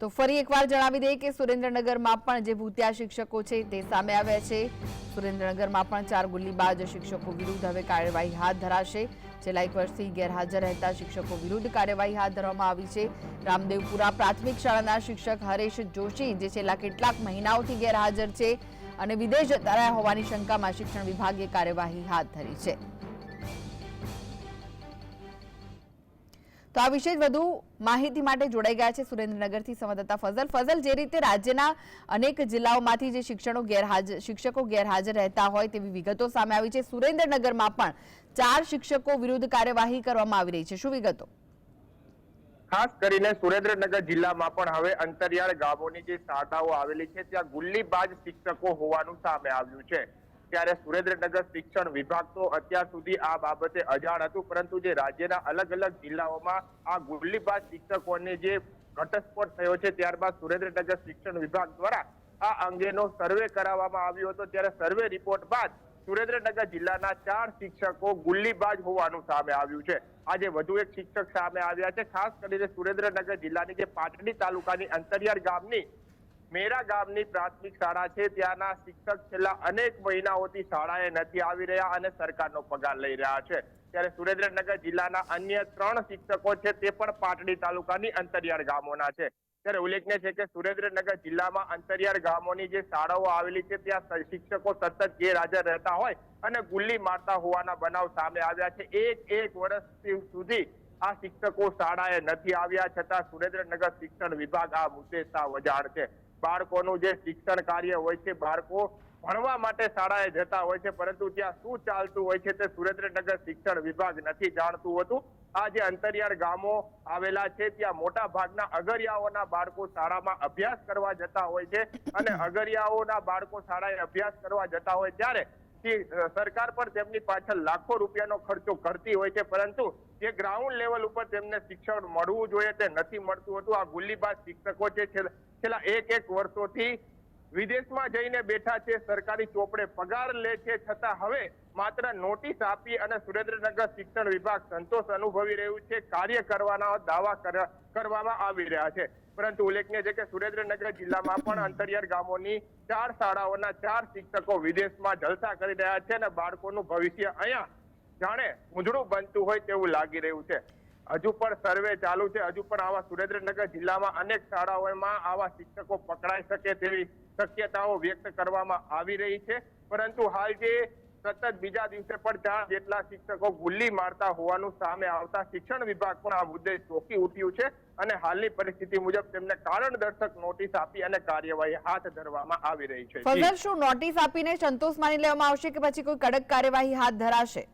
તો ફરી એકવાર જણાવી દઈએ કે સુરેન્દ્રનગરમાં પણ જે ભૂતિયા શિક્ષકો છે તે સામે આવ્યા છે. સુરેન્દ્રનગરમાં પણ ચાર ગુલ્લીબાજ શિક્ષકો વિરુદ્ધ હવે કાર્યવાહી હાથ ધરાશે. છેલ્લા એક વર્ષથી ગેરહાજર રહેતા શિક્ષકો વિરુદ્ધ કાર્યવાહી હાથ ધરવામાં આવી છે. રામદેવપુરા પ્રાથમિક શાળાના શિક્ષક હરેશ જોશી, જે છેલ્લા કેટલાક મહિનાઓથી ગેરહાજર છે અને વિદેશ જતા રહ્યા હોવાની શંકામાં શિક્ષણ વિભાગે કાર્યવાહી હાથ ધરી છે. તો આ વિશે વધુ માહિતી માટે જોડાઈ ગયા છે સુરેન્દ્રનગરથી સંવાદદાતા ફઝલ. ફઝલ, જે રીતે રાજ્યના અનેક જિલ્લાઓમાંથી જે શિક્ષણો ગેરહાજર શિક્ષકો ગેરહાજર રહેતા હોય તેવી વિગતો સામે આવી છે. સુરેન્દ્રનગરમાં પણ ચાર શિક્ષકો વિરુદ્ધ કાર્યવાહી કરવામાં આવી રહી છે. શું વિગતો? ખાસ કરીને સુરેન્દ્રનગર જિલ્લામાં પણ હવે અંતરિયાળ ગામોની જે શાળાઓ આવેલી છે, ત્યાં ગુલ્લીબાજ શિક્ષકો હોવાનું સામે આવ્યું છે. ત્યારે સુરેન્દ્રનગર શિક્ષણ વિભાગ તો અત્યાર સુધી આ બાબતે અજાણ હતું, પરંતુ જે રાજ્યના અલગ અલગ જિલ્લાઓમાં આ ગુલ્લીબાજ શિક્ષકોને જે ઘટસ્ફોટ થયો છે, ત્યારબાદ સુરેન્દ્રનગર શિક્ષણ વિભાગ દ્વારા આ અંગેનો સર્વે કરાવવામાં આવ્યો હતો. ત્યારે સર્વે રિપોર્ટ બાદ સુરેન્દ્રનગર જિલ્લાના ચાર શિક્ષકો ગુલ્લીબાજ હોવાનું સામે આવ્યું છે. આજે વધુ એક શિક્ષક સામે આવ્યા છે. ખાસ કરીને સુરેન્દ્રનગર જિલ્લાની જે પાટડી તાલુકાની અંતરિયાળ ગામની મેરા ગામની પ્રાથમિક શાળા છે. ત્યાંના શિક્ષક છેલ્લા અનેક મહિનાઓથી શાળાએ નથી આવી રહ્યા અને સરકારનો પગાર લઈ રહ્યા છે. ત્યારે સુરેન્દ્રનગર જિલ્લાના અન્ય ત્રણ શિક્ષકો છે તે પણ પાટડી તાલુકાની અંતરિયાળ ગામોના છે. ત્યારે ઉલ્લેખનીય છે કે સુરેન્દ્રનગર જિલ્લામાં અંતરિયાળ ગામોની જે શાળાઓ આવેલી છે, ત્યાં શિક્ષકો સતત ગેરહાજર રહેતા હોય અને ગુલ્લી મારતા હોવાના બનાવ સામે આવ્યા છે. એક એક વર્ષ સુધી આ શિક્ષકો શાળાએ નથી આવ્યા. છતાં સુરેન્દ્રનગર શિક્ષણ વિભાગ આ મુદ્દે સાવ છે. બાળકોનું જે શિક્ષણ કાર્ય હોય છે, બાળકો ભણવા માટે શાળાએ જતા હોય છે, પરંતુ ત્યાં શું ચાલતું હોય છે તે સુરેન્દ્રનગર શિક્ષણ વિભાગ નથી જાણતું હોતું. આ જે અંતરિયાળ ગામો આવેલા છે, ત્યાં મોટા ભાગના અગરિયાઓના બાળકો શાળામાં અભ્યાસ કરવા જતા હોય છે અને અગરિયાઓના બાળકો શાળાએ અભ્યાસ કરવા જતા હોય ત્યારે સરકાર પણ તેમની પાછળ લાખો રૂપિયાનો ખર્ચો કરતી હોય છે, પરંતુ જે ગ્રાઉન્ડ લેવલ ઉપર તેમને શિક્ષણ મળવું જોઈએ તે નથી મળતું હતું. આ ગુલ્લીબાજ શિક્ષકો છે છેલ્લા એક એક વર્ષોથી વિદેશમાં જઈને બેઠા છે, સરકારી ચોપડે પગાર લે છે, છતાં હવે માત્ર નોટિસ આપી અને સુરેન્દ્રનગર શિક્ષણ વિભાગ સંતોષ અનુભવી રહ્યું છે, કાર્ય કરવાના દાવા કરવામાં આવી રહ્યા છે. પરંતુ ઉલ્લેખનીય છે કે સુરેન્દ્રનગર જિલ્લામાં પણ અંતરિયાળ ગામોની ચાર શાળાઓના ચાર શિક્ષકો વિદેશમાં જલસા કરી રહ્યા છે અને બાળકોનું ભવિષ્ય અહીંયા જાણે ઊંધળું બનતું હોય તેવું લાગી રહ્યું છે. હજુ પણ સર્વે ચાલુ છે. હજુ પણ આવા સુરેન્દ્રનગર જિલ્લામાં અનેક શાળાઓમાં આવા શિક્ષકો પકડાઈ શકે તેવી શક્યતાઓ વ્યક્ત કરવામાં આવી રહી છે. પરંતુ હાલ જે સતત બીજા દિવસે પણ ચાર જેટલા શિક્ષકો ગુલ્લી મારતા હોવાનું સામે આવતા શિક્ષણ વિભાગ પણ આ મુદ્દે ચોંકી ઉઠ્યું છે અને હાલની પરિસ્થિતિ મુજબ તેમને કારણ દર્શક નોટિસ આપી અને કાર્યવાહી હાથ ધરવામાં આવી રહી છે. શું? નોટિસ આપીને સંતોષ માની લેવામાં આવશે કે પછી કોઈ કડક કાર્યવાહી હાથ ધરાશે?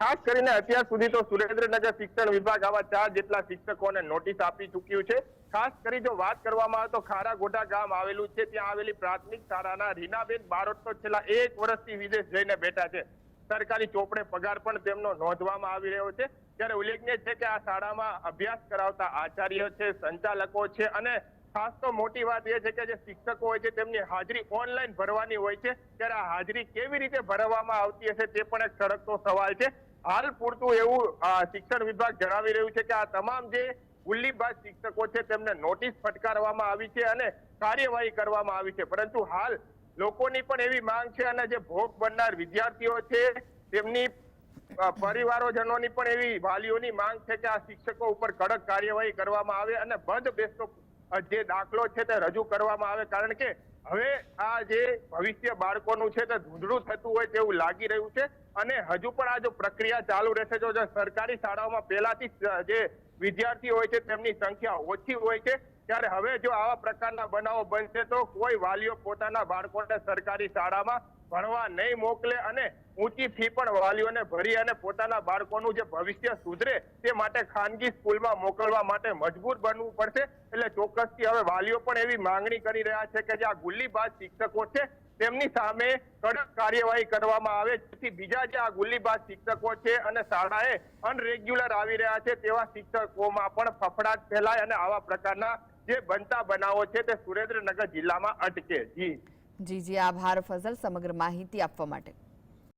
ખાસ કરીને અત્યાર સુધી તો સુરેન્દ્રનગર શિક્ષણ વિભાગ આવા ચાર જેટલા શિક્ષકોને નોટિસ આપી ચૂક્યું છે. ખાસ કરી જો વાત કરવામાં આવે તો ખારાગોટા ગામ આવેલું છે. ત્યાં આવેલી પ્રાથમિક શાળાના રીનાબેન બારોટ તો છેલ્લા એક વર્ષથી વિદેશ જઈને બેઠા છે. સરકારી ચોપડે પગાર પણ તેમનો નોંધવામાં આવી રહ્યો છે. ત્યારે ઉલ્લેખનીય છે કે આ શાળામાં અભ્યાસ કરાવતા આચાર્ય છે, સંચાલકો છે અને ખાસ તો મોટી વાત એ છે કે જે શિક્ષકો હોય છે તેમની હાજરી ઓનલાઈન ભરવાની હોય છે. ત્યારે આ હાજરી કેવી રીતે ભરવામાં આવતી હશે તે પણ એક સળગતો સવાલ છે. હાલ પૂરતું એવું શિક્ષણ વિભાગ જણાવી રહ્યું છે કે આ તમામ જે ગુલ્લીબાજ શિક્ષકો છે, તેમને નોટિસ ફટકારવામાં આવી છે અને કાર્યવાહી કરવામાં આવી છે. પરંતુ હાલ લોકોની પણ એવી માંગ છે અને જે ભોગ બનનાર વિદ્યાર્થીઓ છે, તેમની પરિવારોજનોની પણ એવી વાલીઓની માંગ છે કે આ શિક્ષકો ઉપર કડક કાર્યવાહી કરવામાં આવે અને બંધ બેસતો જે દાખલો છે તે રજૂ કરવામાં આવે. કારણ કે હવે આ જે ભવિષ્ય બાળકોનું છે તે ધૂંધળું થતું હોય તેવું લાગી રહ્યું છે અને હજુ પણ આ જો પ્રક્રિયા ચાલુ રહેશે, જો સરકારી શાળાઓમાં પહેલાથી જે વિદ્યાર્થીઓ હોય છે તેમની સંખ્યા ઓછી હોય છે ત્યારે હવે જો આવા પ્રકારના બનાવો બનશે તો કોઈ વાલીઓ પોતાના બાળકોને સરકારી શાળામાં ભણવા નહીં મોકલે અને ઊંચી ફી પણ વાલીઓને ભરી અને પોતાના બાળકોનું જે ભવિષ્ય સુધરે તે માટે ખાનગી સ્કૂલમાં મોકલવા માટે મજબૂર બનવું પડશે. એટલે ચોક્કસથી હવે વાલીઓ પણ એવી માંગણી કરી રહ્યા છે કે જે આ ગુલ્લીબાજ શિક્ષકો છે, તેમની સામે કડક કાર્યવાહી કરવામાં આવે. જેથી બીજા જે આ ગુલ્લીબાજ શિક્ષકો છે અને શાળાએ અનરેગ્યુલર આવી રહ્યા છે તેવા શિક્ષકોમાં પણ ફફડાટ ફેલાય અને આવા પ્રકારના જે બનતા બનાવો છે તે સુરેન્દ્રનગર જિલ્લામાં અટકે. જી. જી જી, આભાર ફઝલ સમગ્ર માહિતી આપવા માટે.